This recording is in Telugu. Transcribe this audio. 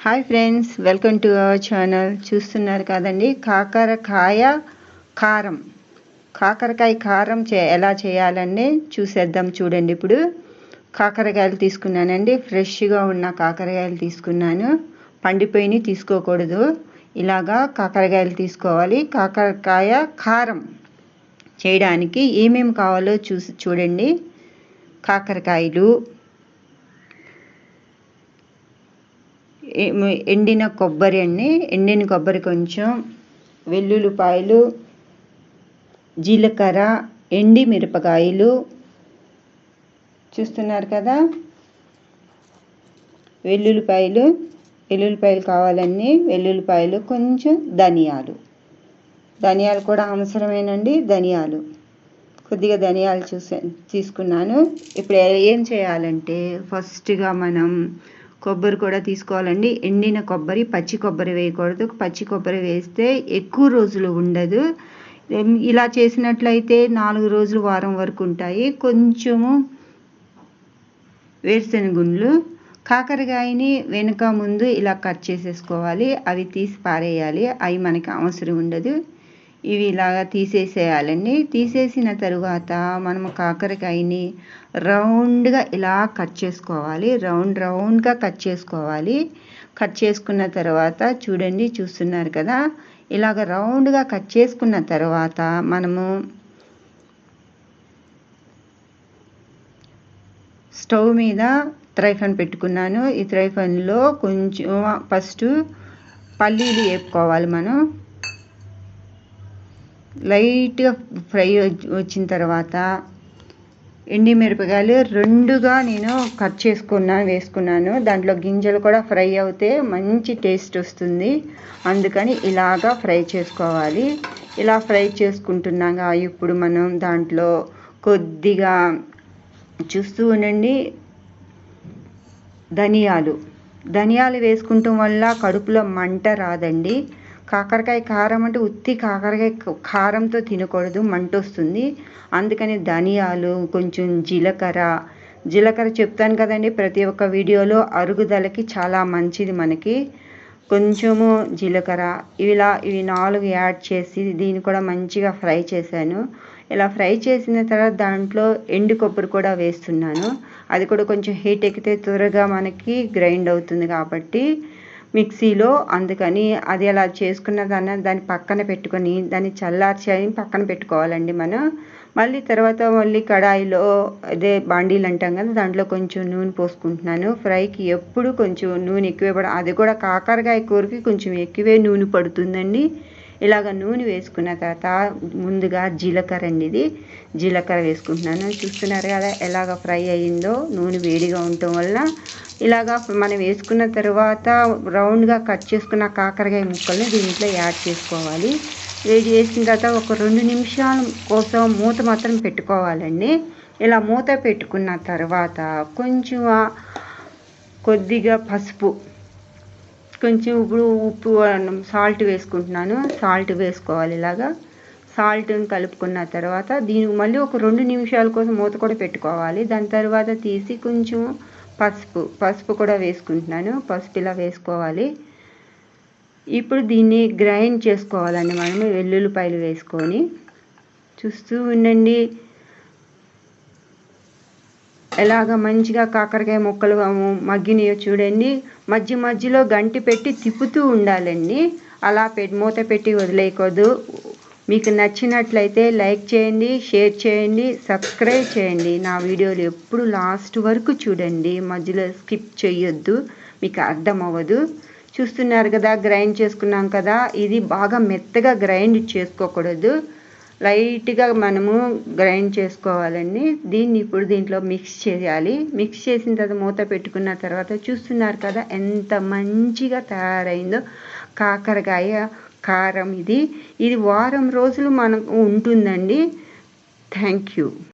Hi friends welcome to our channel చూస్తున్నారు కదండి. కాకరకాయ కారం. కాకరకాయ కారం చే ఎలా చేయాలండి చూసేద్దాం చూడండి ఇప్పుడు. కాకరకాయలు తీసుకున్నానండి. ఫ్రెష్గా ఉన్న కాకరకాయలు తీసుకున్నాను. పండిపోయినవి తీసుకోకూడదు. ఇలాగా కాకరకాయలు తీసుకోవాలి. కాకరకాయ కారం చేయడానికి ఏమేమి కావాలో చూసి చూడండి. కాకరకాయలు ఎండిన కొబ్బరి అండి. ఎండిన కొబ్బరి కొంచెం వెల్లుల్లిపాయలు జీలకర్ర ఎండి మిరపకాయలు. చూస్తున్నారు కదా? వెల్లుల్లిపాయలు వెల్లుల్లిపాయలు కావాలండి వెల్లుల్లిపాయలు కొంచెం ధనియాలు. ధనియాలు కూడా అవసరమేనండి. ధనియాలు. కొద్దిగా ధనియాలు చూసే తీసుకున్నాను. ఇప్పుడు ఏం చేయాలంటే ఫస్ట్గా మనం కొబ్బరి కూడా తీసుకోవాలండి. ఎండిన కొబ్బరి పచ్చి కొబ్బరి వేయకూడదు. పచ్చి కొబ్బరి వేస్తే ఎక్కువ రోజులు ఉండదు. ఇలా చేసినట్లయితే నాలుగు రోజులు వారం వరకు ఉంటాయి. కొంచెము వేరుశనగుండ్లు కాకరకాయని వెనుక ముందు ఇలా కట్ చేసేసుకోవాలి. అవి తీసి పారేయాలి. అవి మనకి అవసరం ఉండదు. ఇవి ఇలాగా తీసేసేయాలండి. తీసేసిన తరువాత మనము కాకరకాయని రౌండ్గా ఇలా కట్ చేసుకోవాలి. రౌండ్ రౌండ్గా కట్ చేసుకోవాలి. కట్ చేసుకున్న తర్వాత చూడండి చూస్తున్నారు కదా? ఇలాగ రౌండ్గా కట్ చేసుకున్న తర్వాత మనము స్టవ్ మీద త్రైఫన్ పెట్టుకున్నాను. ఈ త్రైఫన్లో కొంచెం ఫస్ట్ పల్లీలు వేపుకోవాలి మనం. లైట్గా ఫ్రై వచ్చిన తర్వాత ఎండి మిరపకాయలు రెండుగా నేను కట్ చేసుకున్నాను వేసుకున్నాను. దాంట్లో గింజలు కూడా ఫ్రై అవుతే మంచి టేస్ట్ వస్తుంది. అందుకని ఇలాగా ఫ్రై చేసుకోవాలి. ఇలా ఫ్రై చేసుకుంటున్నాగా ఇప్పుడు మనం దాంట్లో కొద్దిగా చూస్తూ ఉండండి. ధనియాలు. ధనియాలు వేసుకుంటాం వల్ల కడుపులో మంట రాదండి. కాకరకాయ కారం అంటే ఉత్తి కాకరకాయ కారంతో తినకూడదు మంట వస్తుంది అందుకని ధనియాలు కొంచెం జీలకర్ర. జీలకర్ర చెప్తాను కదండి ప్రతి ఒక్క వీడియోలో అరుగుదలకి చాలా మంచిది మనకి. కొంచెము జీలకర్ర ఇలా ఇవి నాలుగు యాడ్ చేసి దీన్ని కూడా మంచిగా ఫ్రై చేశాను. ఇలా ఫ్రై చేసిన తర్వాత దాంట్లో ఎండు కొబ్బరి కూడా వేస్తున్నాను. అది కూడా కొంచెం హీట్ ఎక్కితే త్వరగా మనకి గ్రైండ్ అవుతుంది కాబట్టి మిక్సీలో అందుకని అది అలా చేసుకున్న దాన్ని దాన్ని పక్కన పెట్టుకొని దాన్ని చల్లార్చి పక్కన పెట్టుకోవాలండి మనం. మళ్ళీ తర్వాత మళ్ళీ కడాయిలో అదే బాండీలు అంటాం కదా దాంట్లో కొంచెం నూనె పోసుకుంటున్నాను. ఫ్రైకి ఎప్పుడు కొంచెం నూనె ఎక్కువే పడ అది కూడా కాకరకాయ కూరకి కొంచెం ఎక్కువే నూనె పడుతుందండి. ఇలాగ నూనె వేసుకున్న తర్వాత ముందుగా జీలకర్ర అండి ఇది. జీలకర్ర వేసుకుంటున్నాను. చూస్తున్నారు కదా ఎలాగ ఫ్రై అయ్యిందో నూనె వేడిగా ఉండటం వల్ల ఇలాగా మనం వేసుకున్న తర్వాత రౌండ్గా కట్ చేసుకున్న కాకరకాయ ముక్కల్ని దీంట్లో యాడ్ చేసుకోవాలి. వేడి చేసిన తర్వాత ఒక రెండు నిమిషాల కోసం మూత మాత్రం పెట్టుకోవాలండి. ఇలా మూత పెట్టుకున్న తర్వాత కొంచెం కొద్దిగా పసుపు కొంచెం ఇప్పుడు ఉప్పు సాల్ట్ వేసుకుంటున్నాను. సాల్ట్ వేసుకోవాలి ఇలాగా. సాల్ట్ని కలుపుకున్న తర్వాత దీనికి మళ్ళీ ఒక రెండు నిమిషాల కోసం మూత కూడా పెట్టుకోవాలి. దాని తర్వాత తీసి కొంచెం పసుపు పసుపు కూడా వేసుకుంటున్నాను. పసుపు ఇలా వేసుకోవాలి. ఇప్పుడు దీన్ని గ్రైండ్ చేసుకోవాలండి మనము వెల్లుల్లిపాయలు వేసుకొని. చూస్తూ ఉండండి. ఎలాగ మంచిగా కాకరకాయ ముక్కలు మగ్గినాయో చూడండి. మధ్య మధ్యలో గంటి పెట్టి తిప్పుతూ ఉండాలండి. అలా పెట్టి మూత పెట్టి వదిలేయకూడదు. మీకు నచ్చినట్లయితే లైక్ చేయండి షేర్ చేయండి సబ్స్క్రైబ్ చేయండి. నా వీడియోలు ఎప్పుడు లాస్ట్ వరకు చూడండి. మధ్యలో స్కిప్ చేయొద్దు మీకు అర్థం అవ్వదు చూస్తున్నారు కదా గ్రైండ్ చేసుకున్నాం కదా. ఇది బాగా మెత్తగా గ్రైండ్ చేసుకోకూడదు. లైట్గా మనము గ్రైండ్ చేసుకోవాలండి. దీన్ని ఇప్పుడు దీంట్లో మిక్స్ చేయాలి. మిక్స్ చేసిన తర్వాత మూత పెట్టుకున్న తర్వాత చూస్తున్నారు కదా ఎంత మంచిగా తయారైందో. కాకరకాయ కారం ఇది. ఇది వారం రోజులు మనకు ఉంటుందండి. Thank you